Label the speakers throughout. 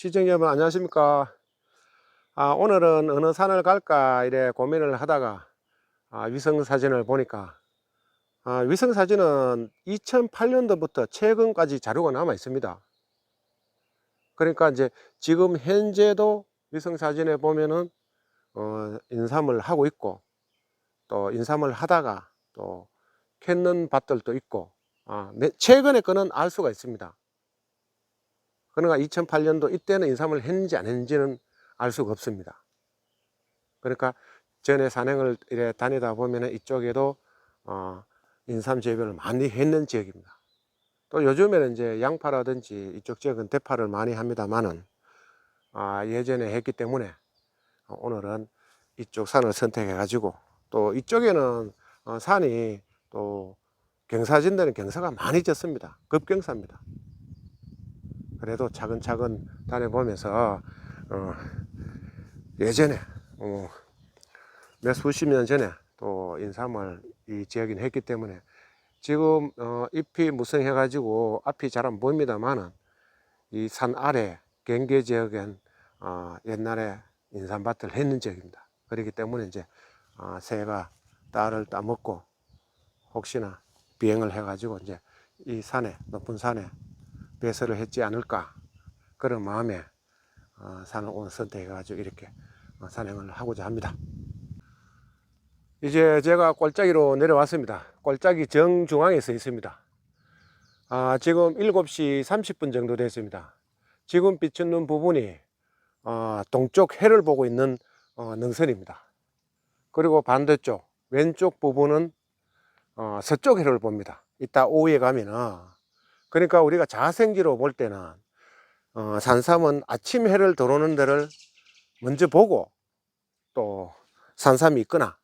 Speaker 1: 시청자 여러분 안녕하십니까? 아, 오늘은 어느 산을 갈까 이래 고민을 하다가 아, 위성 사진을 보니까 아, 위성 사진은 2008년도부터 최근까지 자료가 남아 있습니다. 그러니까 이제 지금 현재도 위성 사진에 보면은 어, 인삼을 하고 있고 또 인삼을 하다가 또 캔는 밭들도 있고 아, 매- 최근에 거는 알 수가 있습니다 그러니까 2008년도 이때는 인삼을 했는지 안 했는지는 알 수가 없습니다. 그러니까 전에 산행을 이래 다니다 보면 이쪽에도 어, 인삼 재배를 많이 했는 지역입니다. 또 요즘에는 이제 양파라든지 이쪽 지역은 대파를 많이 합니다만은 아, 예전에 했기 때문에 어, 오늘은 이쪽 산을 선택해 가지고 또 이쪽에는 어, 산이 또 경사진들은 경사가 많이 졌습니다. 급경사입니다. 그래도 차근차근 다녀보면서 어, 예전에 어, 몇 수십 년 전에 또 인삼을 이 지역인 했기 때문에 지금 어, 잎이 무성해 가지고 앞이 잘 안 보입니다만은 이 산 아래 경계 지역엔 어, 옛날에 인삼밭을 했는 지역입니다. 그렇기 때문에 이제 어, 새가 딸을 따먹고 혹시나 비행을 해가지고 이제 이 산에 높은 산에 배설을 했지 않을까 그런 마음에 어, 산을 오늘 선택해가지고 이렇게 어, 산행을 하고자 합니다. 이제 제가 꼴짜기로 내려왔습니다. 꼴짜기 정중앙에 서 있습니다. 아, 지금 7시 30분 정도 됐습니다. 지금 비추는 부분이 어, 동쪽 해를 보고 있는 어, 능선입니다. 그리고 반대쪽 왼쪽 부분은 어, 서쪽 해를 봅니다. 이따 오후에 가면은 그러니까 우리가 자생지로 볼 때는 어, 산삼은 아침 해를 들어오는 데를 먼저 보고 또 산삼이 있거나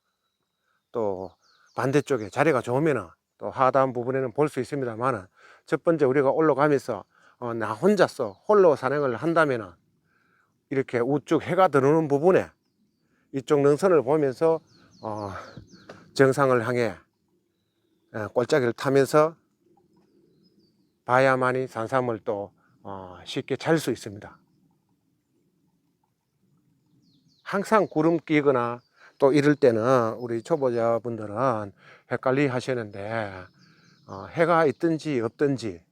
Speaker 1: 또 반대쪽에 자리가 좋으면 또 하단 부분에는 볼 수 있습니다만은 첫 번째 우리가 올라가면서 어, 나 혼자서 홀로 산행을 한다면은 이렇게 우측 해가 들어오는 부분에 이쪽 능선을 보면서 어, 정상을 향해 어, 꼴짜기를 타면서 봐야만이 산삼을 또 어, 쉽게 찾을 수 있습니다. 항상 구름 끼거나 또 이럴 때는 우리 초보자분들은 헷갈리 하시는데 어, 해가 있든지 없든지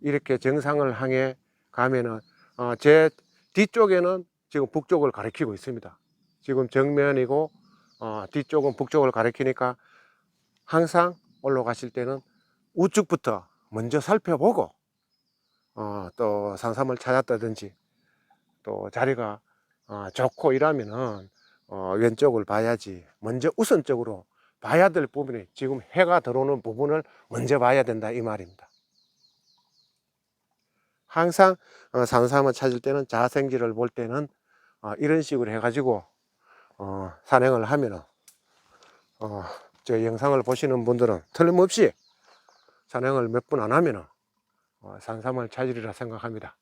Speaker 1: 이렇게 정상을 향해 가면은 어, 제 뒤쪽에는 지금 북쪽을 가리키고 있습니다. 지금 정면이고 어, 뒤쪽은 북쪽을 가리키니까 항상 올라가실 때는 우측부터 먼저 살펴보고 어, 또 산삼을 찾았다든지 또 자리가 어, 좋고 이러면은 어, 왼쪽을 봐야지 먼저 우선적으로 봐야 될 부분이 지금 해가 들어오는 부분을 먼저 봐야 된다 이 말입니다. 항상 어, 산삼을 찾을 때는 자생지를 볼 때는 어, 이런 식으로 해가지고 어, 산행을 하면은 어, 저 영상을 보시는 분들은 틀림없이 산행을 몇 분 안 하면은 어, 산삼을 찾으리라 생각합니다.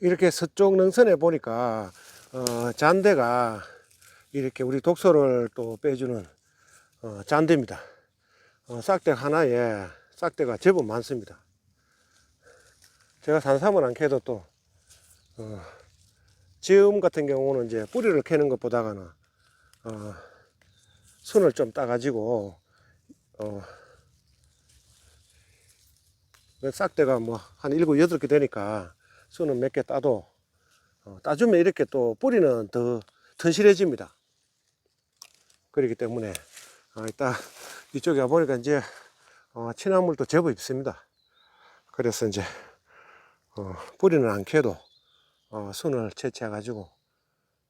Speaker 1: 이렇게 서쪽 능선에 보니까 어, 잔대가 이렇게 우리 독소를 또 빼주는 어, 잔대입니다. 어, 싹대 하나에 싹대가 제법 많습니다. 제가 산삼을 안 캐도 또 어, 지음 같은 경우는 이제 뿌리를 캐는 것보다가는 어, 순을 좀 따가지고 어, 그 싹대가 뭐 한 일곱 여덟 개 되니까 순은 몇개 따도 어, 따주면 이렇게 또 뿌리는 더 튼실해집니다. 그렇기 때문에 어, 이따 이쪽에 와보니까 이제 어, 친화물도 제법 있습니다. 그래서 이제 어, 뿌리는 안 캐도 어, 순을 채취해 가지고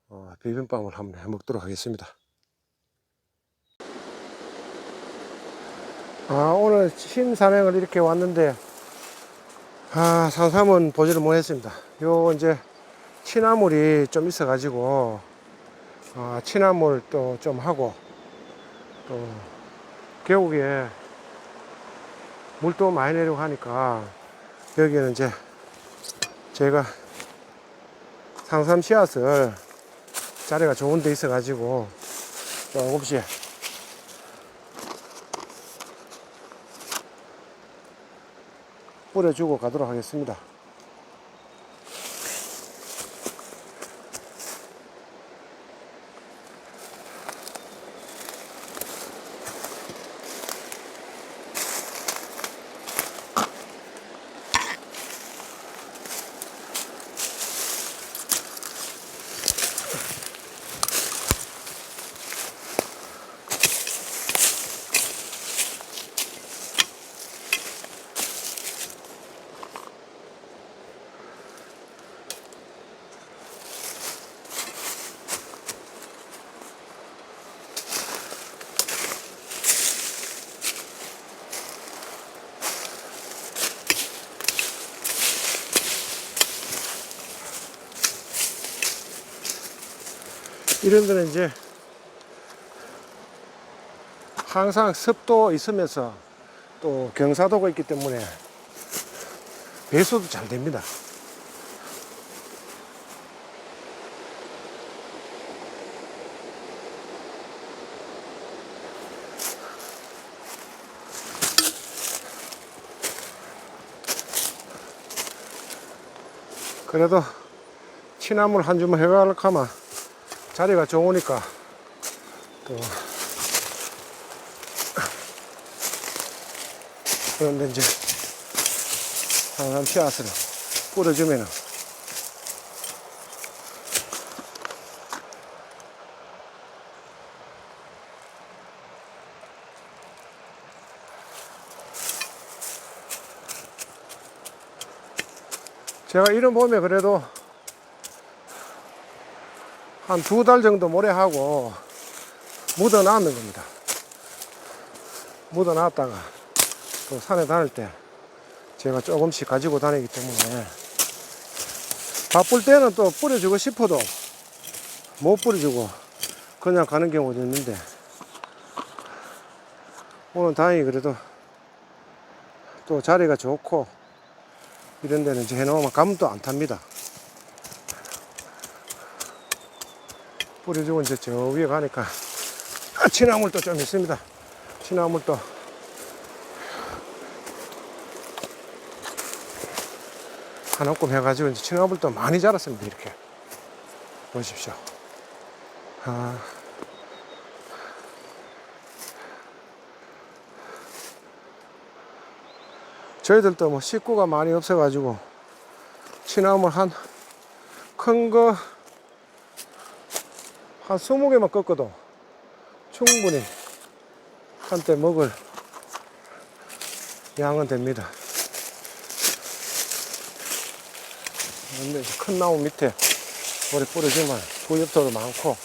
Speaker 1: 어, 비빔밥을 한번 해 먹도록 하겠습니다. 아, 오늘 신산행을 이렇게 왔는데, 아, 산삼은 보지를 못했습니다. 요, 이제, 치나물이 좀 있어가지고, 아, 치나물 또 좀 하고, 또, 계곡에 물도 많이 내리고 하니까, 여기는 이제, 제가 상삼 씨앗을 자리가 좋은 데 있어가지고, 조금씩 뿌려주고 가도록 하겠습니다. 이런 데는 이제 항상 습도 있으면서 또 경사도가 있기 때문에 배수도 잘 됩니다. 그래도 취나물 한 주만 해갈까 하면 자리가 좋으니까 또 그런데 이제 항상 씨앗을 뿌려주면은 제가 이런 봄에 그래도 한 두 달 정도 모래하고 묻어 놨는 겁니다. 묻어 놨다가 또 산에 다닐 때 제가 조금씩 가지고 다니기 때문에 바쁠 때는 또 뿌려주고 싶어도 못 뿌려주고 그냥 가는 경우도 있는데 오늘 다행히 그래도 또 자리가 좋고 이런 데는 이제 해놓으면 감도 안 탑니다. 뿌려주고 이제 저 위에 가니까 아, 취나물도 좀 있습니다. 취나물도 한 움큼 해가지고 이제 취나물도 많이 자랐습니다. 이렇게 보십시오. 아. 저희들도 뭐 식구가 많이 없어가지고 취나물 한 큰 거 한 20개만 꺾어도 충분히 한때 먹을 양은 됩니다. 근데 큰 나무 밑에 머리 뿌려주면 부엽도도 많고